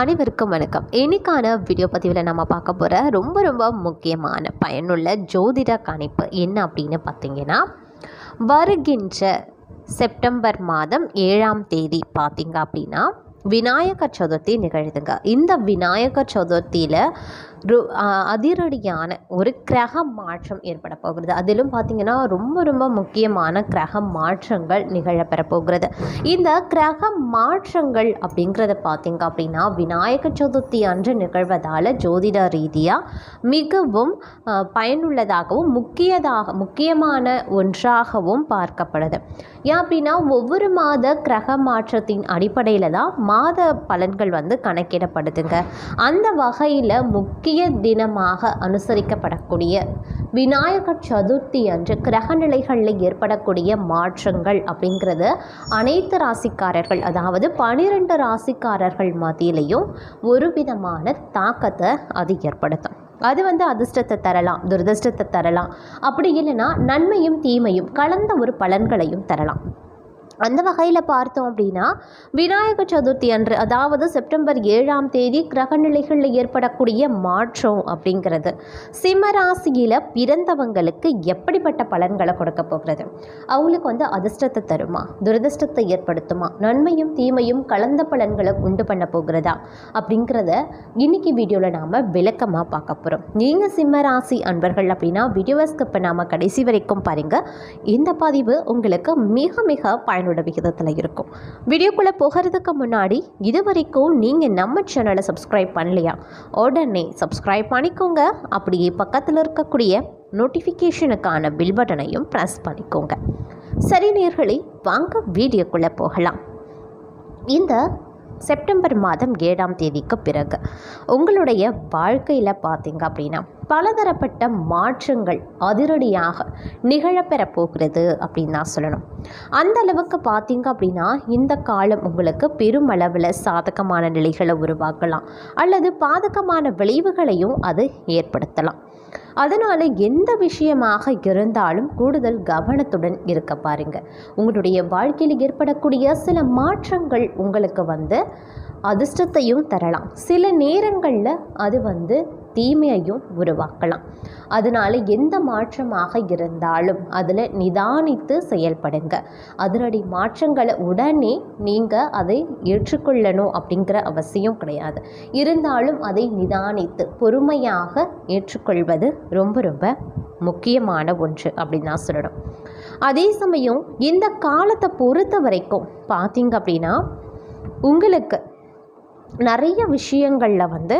அனைவருக்கும் வணக்கம். இன்னைக்கான வீடியோ பதிவில் நம்ம பார்க்க போகிற ரொம்ப ரொம்ப முக்கியமான பயனுள்ள ஜோதிட கணிப்பு என்ன அப்படின்னு பார்த்தீங்கன்னா வருகின்ற செப்டம்பர் மாதம் ஏழாம் தேதி பார்த்தீங்க அப்படின்னா விநாயகர் சதுர்த்தி நிகழ்த்துங்க இந்த விநாயகர் சதுர்த்தியில் ரு அதிரடியான ஒரு கிரக மாற்றம் ஏற்பட போகிறது. அதிலும் பார்த்தீங்கன்னா ரொம்ப ரொம்ப முக்கியமான கிரக மாற்றங்கள் நிகழப்பெற போகிறது. இந்த கிரக மாற்றங்கள் அப்படிங்கிறத பார்த்தீங்க அப்படின்னா விநாயக சதுர்த்தி அன்று நிகழ்வதால் ஜோதிட ரீதியாக மிகவும் பயனுள்ளதாகவும் முக்கியதாக முக்கியமான ஒன்றாகவும் பார்க்கப்படுது. ஏன் அப்படின்னா ஒவ்வொரு மாத கிரக மாற்றத்தின் அடிப்படையில் தான் மாத பலன்கள் வந்து கணக்கிடப்படுதுங்க. அந்த வகையில் முக்கிய முக்கிய தினமாக அனுசரிக்கப்படக்கூடிய விநாயகர் சதுர்த்தி அன்று கிரகநிலைகளில் ஏற்படக்கூடிய மாற்றங்கள் அப்படிங்கிறது அனைத்து ராசிக்காரர்கள் அதாவது பனிரெண்டு ராசிக்காரர்கள் மத்தியிலையும் ஒரு விதமான தாக்கத்தை அது ஏற்படுத்தும். அது வந்து அதிர்ஷ்டத்தை தரலாம் துரதிர்ஷ்டத்தை தரலாம். அப்படி இல்லைன்னா நன்மையும் தீமையும் கலந்த ஒரு பலன்களையும் தரலாம். அந்த வகையில் பார்த்தோம் அப்படின்னா விநாயகர் சதுர்த்தி அன்று அதாவது செப்டம்பர் ஏழாம் தேதி கிரகநிலைகளில் ஏற்படக்கூடிய மாற்றம் அப்படிங்கிறது. சிம்மராசியில் பிறந்தவங்களுக்கு எப்படிப்பட்ட பலன்களை கொடுக்க போகிறது? அவங்களுக்கு வந்து அதிர்ஷ்டத்தை தருமா? துரதிர்ஷ்டத்தை ஏற்படுத்துமா? நன்மையும் தீமையும் கலந்த பலன்களை உண்டு பண்ண போகிறதா? அப்படிங்கிறத இன்னைக்கு வீடியோவில் நாம் விளக்கமாக பார்க்க போகிறோம் நீங்கள் சிம்மராசி அன்பர்கள் அப்படின்னா வீடியோஸ்க்கு இப்போ நாம் கடைசி வரைக்கும் பாருங்கள் இந்த பதிவு உங்களுக்கு மிக மிக பயன் பயனுள்ள விகிதத்தில் இருக்கும். வீடியோக்குள்ளே போகிறதுக்கு முன்னாடி இது வரைக்கும் நீங்கள் நம்ம சேனலை சப்ஸ்கிரைப் பண்ணலையா? உடனே சப்ஸ்கிரைப் பண்ணிக்கோங்க. அப்படியே பக்கத்தில் இருக்கக்கூடிய நோட்டிஃபிகேஷனுக்கான பில் பட்டனையும் ப்ரெஸ் பண்ணிக்கோங்க. சரி நேர்களை வாங்க வீடியோக்குள்ளே போகலாம். இந்த செப்டம்பர் மாதம் ஏழாம் தேதிக்கு பிறகு. உங்களுடைய வாழ்க்கையில் பார்த்தீங்க அப்படின்னா பலதரப்பட்ட மாற்றங்கள் அதிரடியாக நிகழப்பெற போகிறது அப்படின்னு தான் சொல்லணும். அந்த அளவுக்கு பார்த்தீங்க அப்படின்னா இந்த காலம் உங்களுக்கு பெருமளவில் சாதகமான நிலைகளை உருவாக்கலாம். அல்லது பாதகமான விளைவுகளையும் அது ஏற்படுத்தலாம். அதனால் எந்த விஷயமாக இருந்தாலும் கூடுதல் கவனத்துடன் இருக்க பாருங்க. உங்களுடைய வாழ்க்கையில் ஏற்படக்கூடிய சில மாற்றங்கள் உங்களுக்கு வந்து அதிர்ஷ்டத்தையும் தரலாம். சில நேரங்களில் அது வந்து தீமையையும் உருவாக்கலாம். அதனால் எந்த மாற்றமாக இருந்தாலும் அதில் நிதானித்து செயல்படுங்க. அதனுடைய மாற்றங்களை உடனே நீங்கள் அதை ஏற்றுக்கொள்ளணும் அப்படிங்கிற அவசியம் கிடையாது. இருந்தாலும் அதை நிதானித்து பொறுமையாக ஏற்றுக்கொள்வது ரொம்ப ரொம்ப முக்கியமான ஒன்று அப்படின்னு தான் சொல்லணும். அதே சமயம் இந்த காலத்தை பொறுத்த வரைக்கும் பார்த்தீங்க அப்படின்னா உங்களுக்கு நிறைய விஷயங்களில் வந்து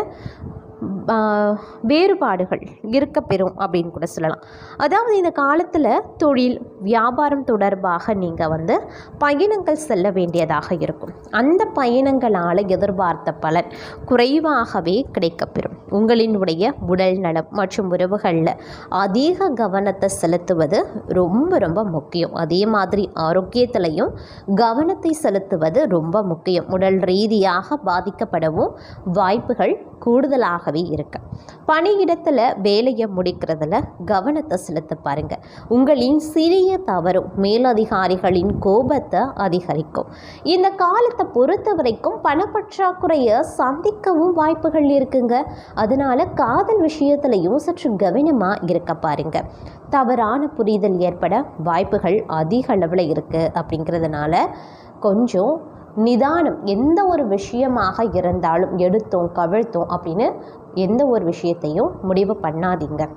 வேறுபாடுகள் இருக்கப்பெறும் அப்படின்னு கூட சொல்லலாம். அதாவது இந்த காலத்தில் தொழில் வியாபாரம் தொடர்பாக நீங்கள் வந்து பயணங்கள் செல்ல வேண்டியதாக இருக்கும். அந்த பயணங்களால் எதிர்பார்த்த பலன் குறைவாகவே கிடைக்கப்பெறும். உங்களினுடைய உடல் நலம் மற்றும் உறவுகளில் அதிக கவனத்தை செலுத்துவது ரொம்ப ரொம்ப முக்கியம். அதே மாதிரி ஆரோக்கியத்திலையும் கவனத்தை செலுத்துவது ரொம்ப முக்கியம். உடல் ரீதியாக பாதிக்கப்படவும் வாய்ப்புகள் கூடுதலாகவே இருக்கு. பணியிடத்தில் வேலையை முடிக்கிறதுல கவனத்தை செலுத்த பாருங்க. உங்களின் சிறிய தவறும் மேலதிகாரிகளின் கோபத்தை அதிகரிக்கும். இந்த காலத்தை பொறுத்த வரைக்கும் பணப்பற்றாக்குறையை சந்திக்கவும் வாய்ப்புகள் இருக்குங்க. அதனால காதல் விஷயத்துலையும் சற்று கவனமாக இருக்க பாருங்க. தவறான புரிதல் ஏற்பட வாய்ப்புகள் அதிக அளவில் இருக்குது அப்படிங்கிறதுனால கொஞ்சம் நிதானம் எந்த ஒரு விஷயமாக இருந்தாலும் எடுத்தோம் கவிழ்த்தோம் அப்படின்னு எந்த ஒரு விஷயத்தையும் முடிவு பண்ணாதீங்க.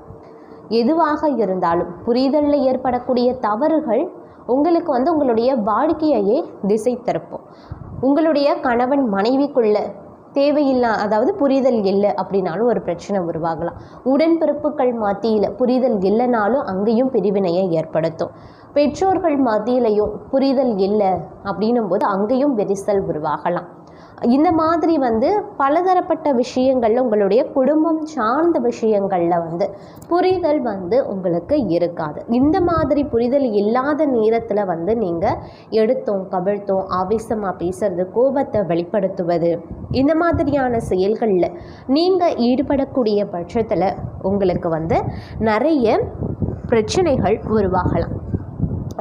எதுவாக இருந்தாலும் புரிதலில் ஏற்படக்கூடிய தவறுகள் உங்களுக்கு வந்து உங்களுடைய வாழ்க்கையையே திசை திருப்பும். உங்களுடைய கணவன் மனைவிக்குள்ள தேவையில்லா அதாவது புரிதல் இல்லை அப்படின்னாலும் ஒரு பிரச்சனை உருவாகலாம். உடன்பிறப்புகள் மத்தியில் புரிதல் இல்லைனாலும் அங்கேயும் பிரிவினையை ஏற்படுத்தும். பெற்றோர்கள் மத்தியிலையும் புரிதல் இல்லை அப்படின்னும் போது அங்கேயும் விரிசல் உருவாகலாம். இந்த மாதிரி வந்து பலதரப்பட்ட விஷயங்களில் உங்களுடைய குடும்பம் சார்ந்த விஷயங்களில் வந்து புரிதல் வந்து உங்களுக்கு இருக்காது. இந்த மாதிரி புரிதல் இல்லாத நேரத்தில் வந்து நீங்கள் எடுத்தோம் கவிழ்த்தோம் ஆவேசமாக பேசுறது கோபத்தை வெளிப்படுத்துவது இந்த மாதிரியான செயல்களில் நீங்கள் ஈடுபடக்கூடிய பட்சத்தில் உங்களுக்கு வந்து நிறைய பிரச்சனைகள் உருவாகலாம்.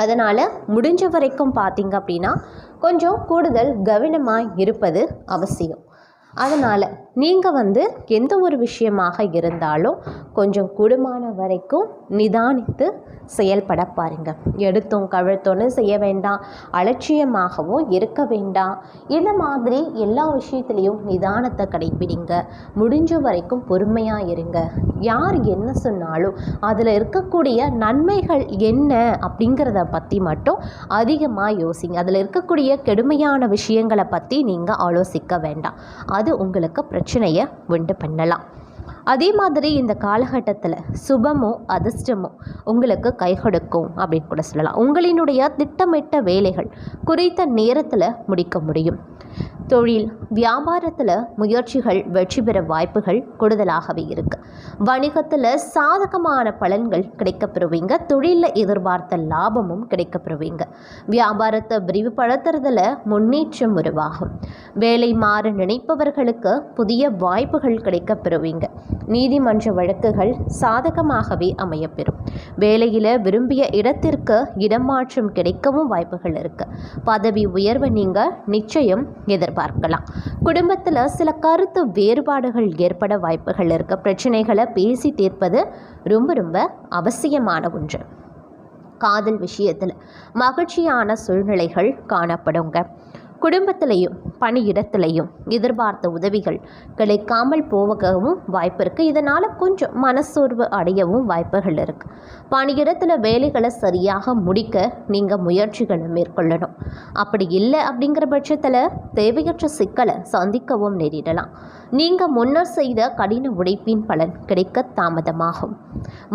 அதனால் முடிஞ்ச வரைக்கும் பார்த்தீங்க அப்படின்னா கொஞ்சம் கூடுதல் கவனமாக இருப்பது அவசியம். அதனால் நீங்கள் வந்து எந்த ஒரு விஷயமாக இருந்தாலும் கொஞ்சம் கூடுமான வரைக்கும் நிதானித்து செயல்பட பாருங்க. எடுத்தோம் கவிழ்த்தோன்னு செய்ய வேண்டாம். அலட்சியமாகவும் இருக்க வேண்டாம். இந்த மாதிரி எல்லா விஷயத்துலேயும் நிதானத்தை கடைபிடிங்க முடிஞ்ச வரைக்கும் பொறுமையாக இருங்க. யார் என்ன சொன்னாலும் அதில் இருக்கக்கூடிய நன்மைகள் என்ன அப்படிங்கிறத பற்றி மட்டும் அதிகமாக யோசிங்க. அதில் இருக்கக்கூடிய கெடுமையான விஷயங்களை பற்றி நீங்கள் ஆலோசிக்க வேண்டாம். அது உங்களுக்கு பிரச்சனையை உண்டு பண்ணலாம். அதே மாதிரி இந்த காலகட்டத்தில் சுபமோ அதிர்ஷ்டமோ உங்களுக்கு கை கொடுக்கும் அப்படின்னு கூட சொல்லலாம். உங்களினுடைய திட்டமிட்ட வேலைகள் குறித்த நேரத்தில் முடிக்க முடியும். தொழில் வியாபாரத்தில் முயற்சிகள் வெற்றி பெற வாய்ப்புகள் கூடுதலாகவே இருக்கு. வணிகத்தில் சாதகமான பலன்கள் கிடைக்கப்பெறுவீங்க. தொழிலில் எதிர்பார்த்த லாபமும் கிடைக்கப்பெறுவீங்க. வியாபாரத்தை விரிவுபடுத்துறதுல முன்னேற்றம் உருவாகும். வேலை மாற நினைப்பவர்களுக்கு புதிய வாய்ப்புகள் கிடைக்கப்பெறுவீங்க. நீதிமன்ற வழக்குகள் சாதகமாகவே அமையப்பெறும். வேலையில் விரும்பிய இடத்திற்கு இடமாற்றம் கிடைக்கவும் வாய்ப்புகள் இருக்குது பதவி உயர்வை நீங்கள் நிச்சயம் பார்க்கலாம். குடும்பத்தில் சில கருத்து வேறுபாடுகள் ஏற்பட வாய்ப்புகள் இருக்க பிரச்சனைகளை பேசி தீர்ப்பது ரொம்ப ரொம்ப அவசியமான ஒன்று. காதல் விஷயத்தில் மகிழ்ச்சியான சூழ்நிலைகள் காணப்படுங்க. குடும்பத்திலையும் பணியிடத்திலையும் எதிர்பார்த்த உதவிகள் கிடைக்காமல் போகவும் வாய்ப்பு இருக்குது இதனால் கொஞ்சம் மனசோர்வு அடையவும் வாய்ப்புகள் இருக்குது பணியிடத்தில் வேலைகளை சரியாக முடிக்க நீங்கள் முயற்சிகளை மேற்கொள்ளணும். அப்படி இல்லை அப்படிங்கிற பட்சத்தில் தேவையற்ற சிக்கலை சந்திக்கவும் நேரிடலாம். நீங்கள் முன்னர் செய்த கடின உழைப்பின் பலன் கிடைக்க தாமதமாகும்.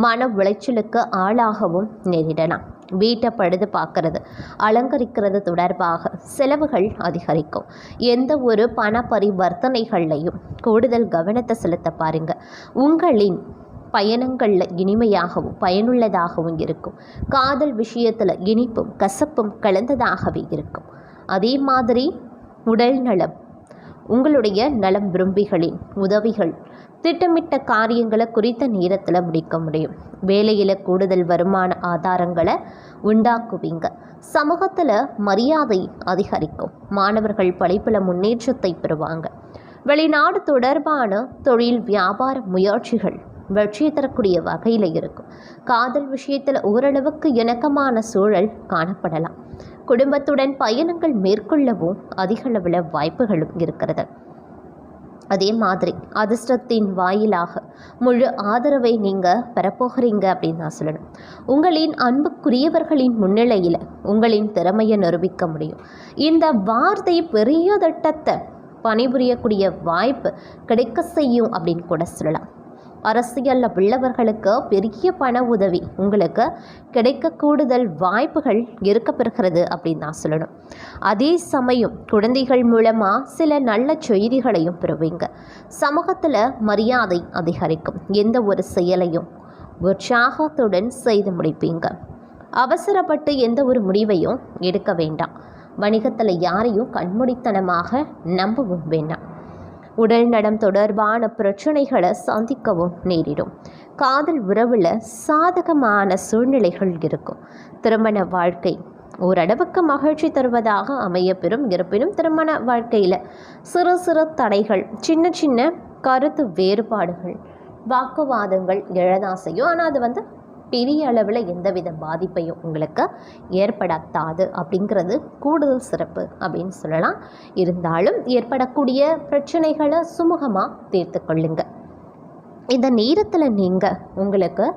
மன உளைச்சலுக்கு ஆளாகவும் நேரிடலாம். வீட்டை பழுது பார்க்கறது. அலங்கரிக்கிறது தொடர்பாக செலவுகள் அதிகரிக்கும். எந்த ஒரு பண பரிவர்த்தனைகள்லையும் கூடுதல் கவனத்தை செலுத்த பாருங்க. உங்களின் பயணங்களில் இனிமையாகவும் பயனுள்ளதாகவும் இருக்கும். காதல் விஷயத்தில் இனிப்பும் கசப்பும் கலந்ததாகவே இருக்கும். அதே மாதிரி உடல்நலம் உங்களுடைய நலம் விரும்பிகளின் உதவிகள். திட்டமிட்ட காரியங்களை குறித்த நேரத்தில் முடிக்க முடியும். வேலையில் கூடுதல் வருமான ஆதாரங்களை உண்டாக்குவீங்க. சமூகத்தில் மரியாதை அதிகரிக்கும். மாணவர்கள் படிப்பில் முன்னேற்றத்தை பெறுவாங்க. வெளிநாடு தொடர்பான தொழில் வியாபார முயற்சிகள் வெற்றியை தரக்கூடிய வகையில் இருக்கும். காதல் விஷயத்தில் ஓரளவுக்கு இணக்கமான சூழல் காணப்படலாம். குடும்பத்துடன் பயணங்கள் மேற்கொள்ளவும் அதிகளவில் வாய்ப்புகளும் இருக்கிறது. அதே மாதிரி அதிர்ஷ்டத்தின் வாயிலாக முழு ஆதரவை நீங்கள் பெறப்போகிறீங்க அப்படின்னு நான் சொல்லணும். உங்களின் அன்புக்குரியவர்களின் முன்னிலையில் உங்களின் திறமையை நிரூபிக்க முடியும். இந்த வார்த்தை பெரிய திட்டத்தை பணிபுரியக்கூடிய வாய்ப்பு கிடைக்க செய்யும் அப்படின்னு கூட சொல்லலாம். அரசியலில் உள்ளவர்களுக்கு பெரிய பண உதவி உங்களுக்கு கிடைக்க கூடுதல் வாய்ப்புகள் இருக்கப்பெறுகிறது அப்படின்னு நான் சொல்லணும். அதே சமயம் குழந்தைகள் மூலமாக சில நல்ல செய்திகளையும் பெறுவீங்க. சமூகத்தில் மரியாதை அதிகரிக்கும். எந்த ஒரு செயலையும் உற்சாகத்துடன் செய்து முடிப்பீங்க. அவசரப்பட்டு எந்த ஒரு முடிவையும் எடுக்க வேண்டாம். வணிகத்தில் யாரையும் கண்மூடித்தனமாக நம்பவும் வேண்டாம். உடல் நடம் தொடர்பான பிரச்சனைகளை சந்திக்கவும் நேரிடும். காதல் உறவில் சாதகமான சூழ்நிலைகள் இருக்கும். திருமண வாழ்க்கை ஓரளவுக்கு மகிழ்ச்சி தருவதாக அமையப்பெறும். இருப்பினும் திருமண வாழ்க்கையில் சிறு சிறு தடைகள் சின்ன சின்ன கருத்து வேறுபாடுகள் வாக்குவாதங்கள் எழதான் செய்யும் ஆனால் அது வந்து பெரிய அளவில் எந்தவித பாதிப்பையும் உங்களுக்கு ஏற்படுத்தாது அப்படிங்கிறது கூடுதல் சிறப்பு அப்படின்னு சொல்லலாம். இருந்தாலும் ஏற்படக்கூடிய பிரச்சனைகளை சுமூகமாக தீர்த்து கொள்ளுங்க. இந்த நேரத்தில் நீங்கள் உங்களுக்கு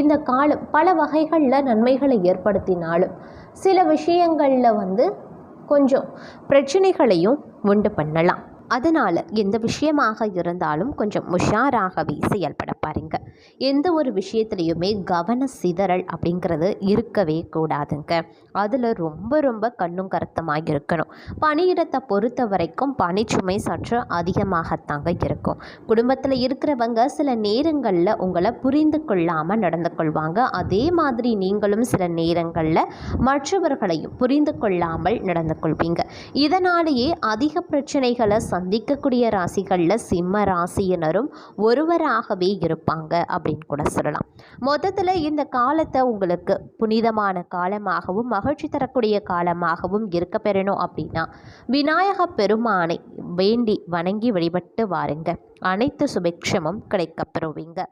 இந்த காலம் பல வகைகளில் நன்மைகளை ஏற்படுத்தினாலும் சில விஷயங்களில் வந்து கொஞ்சம் பிரச்சனைகளையும் உண்டு பண்ணலாம். அதனால் எந்த விஷயமாக இருந்தாலும் கொஞ்சம் உஷாராகவே செயல்பட பாருங்க. எந்த ஒரு விஷயத்துலையுமே கவன சிதறல் அப்படிங்கிறது இருக்கவே கூடாதுங்க. அதில் ரொம்ப ரொம்ப கண்ணும் கருத்தமாக இருக்கணும். பணியிடத்தை பொறுத்த வரைக்கும் பணிச்சுமை சற்று அதிகமாகத்தாங்க இருக்கும். குடும்பத்தில் இருக்கிறவங்க சில நேரங்களில் உங்களை புரிந்து கொள்ளாமல் நடந்து கொள்வாங்க. அதே மாதிரி நீங்களும் சில நேரங்களில் மற்றவர்களையும் புரிந்து கொள்ளாமல் நடந்து கொள்வீங்க. இதனாலேயே அதிக பிரச்சனைகளை சந்தி சந்திக்கக்கூடிய ராசிகளில் சிம்ம ராசியினரும் ஒருவராகவே இருப்பாங்க அப்படின்னு கூட சொல்லலாம். மொத்தத்தில் இந்த காலத்தை உங்களுக்கு புனிதமான காலமாகவும் மகிழ்ச்சி தரக்கூடிய காலமாகவும் இருக்க பெறணும் அப்படின்னா விநாயக பெருமானை வேண்டி வணங்கி வழிபட்டு வாருங்க. அனைத்து சுபிக்ஷமும் கிடைக்கப்பெறுவீங்க